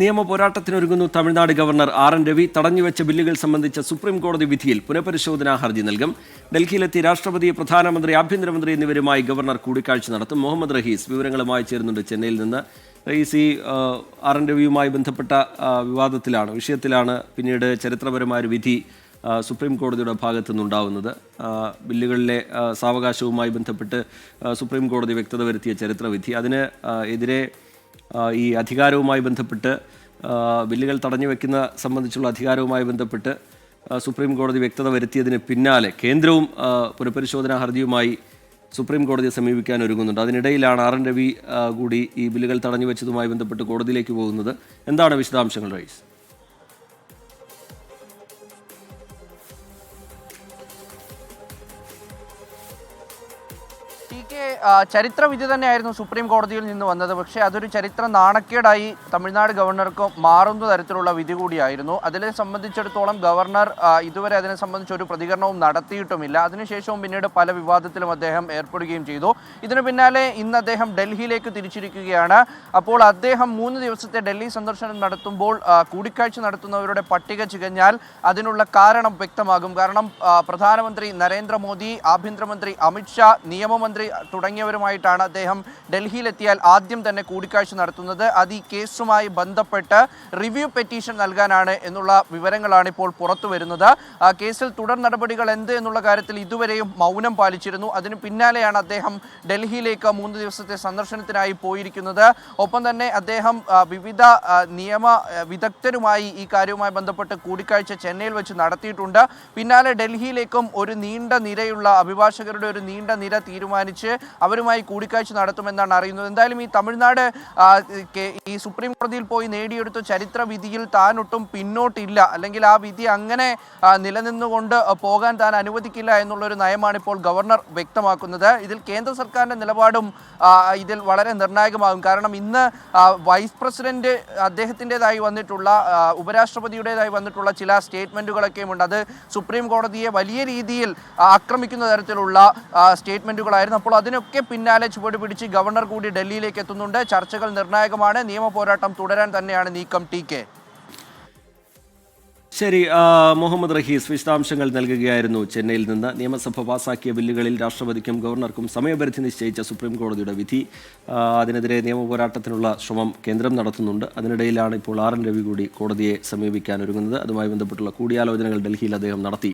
നിയമ പോരാട്ടത്തിനൊരുങ്ങുന്നു Tamil Nadu governor R N Ravi. തടഞ്ഞുവെച്ച ബില്ലുകൾ സംബന്ധിച്ച സുപ്രീം കോടതി വിധിയിൽ പുനഃപരിശോധനാ ഹർജി നൽകും. ഡൽഹിയിലെത്തി രാഷ്ട്രപതി പ്രധാനമന്ത്രി ആഭ്യന്തരമന്ത്രി എന്നിവരുമായി ഗവർണർ കൂടിക്കാഴ്ച നടത്തും. മുഹമ്മദ് റഹീസ് വിവരങ്ങളുമായി ചേരുന്നുണ്ട് ചെന്നൈയിൽ നിന്ന്. റഹീസ് ഈ ആർ എൻ രവിയുമായി ബന്ധപ്പെട്ട വിവാദത്തിലാണ് വിഷയത്തിലാണ് പിന്നീട് ചരിത്രപരമായ ഒരു വിധി സുപ്രീം കോടതിയുടെ ഭാഗത്തു നിന്നുണ്ടാവുന്നത്. ബില്ലുകളിലെ സാവകാശവുമായി ബന്ധപ്പെട്ട് സുപ്രീം കോടതി വ്യക്തത വരുത്തിയ ചരിത്രവിധി. അതിന് എതിരെ ഈ അധികാരവുമായി ബന്ധപ്പെട്ട് ബില്ലുകൾ തടഞ്ഞു വെക്കുന്ന സംബന്ധിച്ചുള്ള അധികാരവുമായി ബന്ധപ്പെട്ട് സുപ്രീം കോടതി വ്യക്തത വരുത്തിയതിന് പിന്നാലെ കേന്ദ്രവും പുനഃപരിശോധനാ ഹർജിയുമായി സുപ്രീം കോടതിയെ സമീപിക്കാൻ ഒരുങ്ങുന്നുണ്ട്. അതിനിടയിലാണ് ആർ എൻ രവി കൂടി ഈ ബില്ലുകൾ തടഞ്ഞു വെച്ചതുമായി ബന്ധപ്പെട്ട് കോടതിയിലേക്ക് പോകുന്നത്. എന്താണ് വിശദാംശങ്ങൾ റൈസ്? ടി കെ ചരിത്രം ഇത് തന്നെയായിരുന്നു സുപ്രീം കോടതിയിൽ നിന്ന് വന്നത്. പക്ഷേ അതൊരു ചരിത്ര നാണക്കേടായി തമിഴ്നാട് ഗവർണർക്ക് മാറുന്ന തരത്തിലുള്ള വിധി കൂടിയായിരുന്നു. അതിനെ സംബന്ധിച്ചിടത്തോളം ഗവർണർ ഇതുവരെ അതിനെ സംബന്ധിച്ച് ഒരു പ്രതികരണവും നടത്തിയിട്ടുമില്ല. അതിനുശേഷവും പിന്നീട് പല വിവാദത്തിലും അദ്ദേഹം ഏർപ്പെടുകയും ചെയ്തു. ഇതിനു പിന്നാലെ ഇന്ന് അദ്ദേഹം ഡൽഹിയിലേക്ക് തിരിച്ചിരിക്കുകയാണ്. അപ്പോൾ അദ്ദേഹം മൂന്ന് ദിവസത്തെ ഡൽഹി സന്ദർശനം നടത്തുമ്പോൾ കൂടിക്കാഴ്ച നടത്തുന്നവരുടെ പട്ടിക ചികഞ്ഞാൽ അതിനുള്ള കാരണം വ്യക്തമാകും. കാരണം പ്രധാനമന്ത്രി നരേന്ദ്രമോദി ആഭ്യന്തരമന്ത്രി അമിത്ഷാ നിയമമന്ത്രി തുടങ്ങിയവരുമായിട്ടാണ് അദ്ദേഹം ഡൽഹിയിലെത്തിയാൽ ആദ്യം തന്നെ കൂടിക്കാഴ്ച നടത്തുന്നത്. അത് ഈ കേസുമായി ബന്ധപ്പെട്ട് റിവ്യൂ പെറ്റീഷൻ നൽകാനാണ് എന്നുള്ള വിവരങ്ങളാണ് ഇപ്പോൾ പുറത്തു വരുന്നത്. കേസിൽ തുടർ നടപടികൾ എന്ത് എന്നുള്ള കാര്യത്തിൽ ഇതുവരെയും മൗനം പാലിച്ചിരുന്നു. അതിന് പിന്നാലെയാണ് അദ്ദേഹം ഡൽഹിയിലേക്ക് മൂന്ന് ദിവസത്തെ സന്ദർശനത്തിനായി പോയിരിക്കുന്നത്. ഒപ്പം തന്നെ അദ്ദേഹം വിവിധ നിയമ വിദഗ്ധരുമായി ഈ കാര്യവുമായി ബന്ധപ്പെട്ട് കൂടിക്കാഴ്ച ചെന്നൈയിൽ വെച്ച് നടത്തിയിട്ടുണ്ട്. പിന്നാലെ ഡൽഹിയിലേക്കും ഒരു നീണ്ട നിരയുള്ള അഭിഭാഷകരുടെ ഒരു നീണ്ട നിര തീരുമാനിച്ച്. അവരുമായി കൂടിക്കാഴ്ച നടത്തുമെന്നാണ് അറിയുന്നത്. എന്തായാലും ഈ തമിഴ്നാട് ഈ സുപ്രീം കോടതിയിൽ പോയി നേടിയെടുത്ത ചരിത്ര വിധിയിൽ താൻ ഒട്ടും പിന്നോട്ടില്ല. അല്ലെങ്കിൽ ആ വിധി അങ്ങനെ നിലനിന്നുകൊണ്ട് പോകാൻ താൻ അനുവദിക്കില്ല എന്നുള്ളൊരു നയമാണ് ഇപ്പോൾ ഗവർണർ വ്യക്തമാക്കുന്നത്. ഇതിൽ കേന്ദ്ര സർക്കാരിന്റെ നിലപാടും ഇതിൽ വളരെ നിർണായകമാകും. കാരണം ഇന്ന് വൈസ് പ്രസിഡന്റ് അദ്ദേഹത്തിന്റെതായി വന്നിട്ടുള്ള ഉപരാഷ്ട്രപതിയുടേതായി വന്നിട്ടുള്ള ചില സ്റ്റേറ്റ്മെന്റുകളൊക്കെയും ഉണ്ട് അത് സുപ്രീം കോടതിയെ വലിയ രീതിയിൽ ആക്രമിക്കുന്ന തരത്തിലുള്ള സ്റ്റേറ്റ്മെന്റുകളായിരുന്നു അപ്പോൾ അതിനൊക്കെ പിന്നാലെ ചുവട് പിടിച്ച് ഗവർണർ കൂടി ഡൽഹിയിലേക്ക് എത്തുന്നുണ്ട്. ചർച്ചകൾ നിർണായകമാണ്. നിയമ പോരാട്ടം തുടരാൻ തന്നെയാണ് നീക്കം ടി കെ. ശരി മുഹമ്മദ് റഹീസ് വിശദാംശങ്ങൾ നൽകുകയായിരുന്നു ചെന്നൈയിൽ നിന്ന്. നിയമസഭ പാസാക്കിയ ബില്ലുകളിൽ രാഷ്ട്രപതിക്കും ഗവർണർക്കും സമയപരിധി നിശ്ചയിച്ച സുപ്രീം കോടതിയുടെ വിധി. അതിനെതിരെ നിയമ പോരാട്ടത്തിനുള്ള ശ്രമം കേന്ദ്രം നടത്തുന്നുണ്ട്. അതിനിടയിലാണ് ഇപ്പോൾ ആർ എൻ രവി കൂടി കോടതിയെ സമീപിക്കാൻ ഒരുങ്ങുന്നത്. അതുമായി ബന്ധപ്പെട്ടുള്ള കൂടിയാലോചനകൾ ഡൽഹിയിൽ അദ്ദേഹം നടത്തി.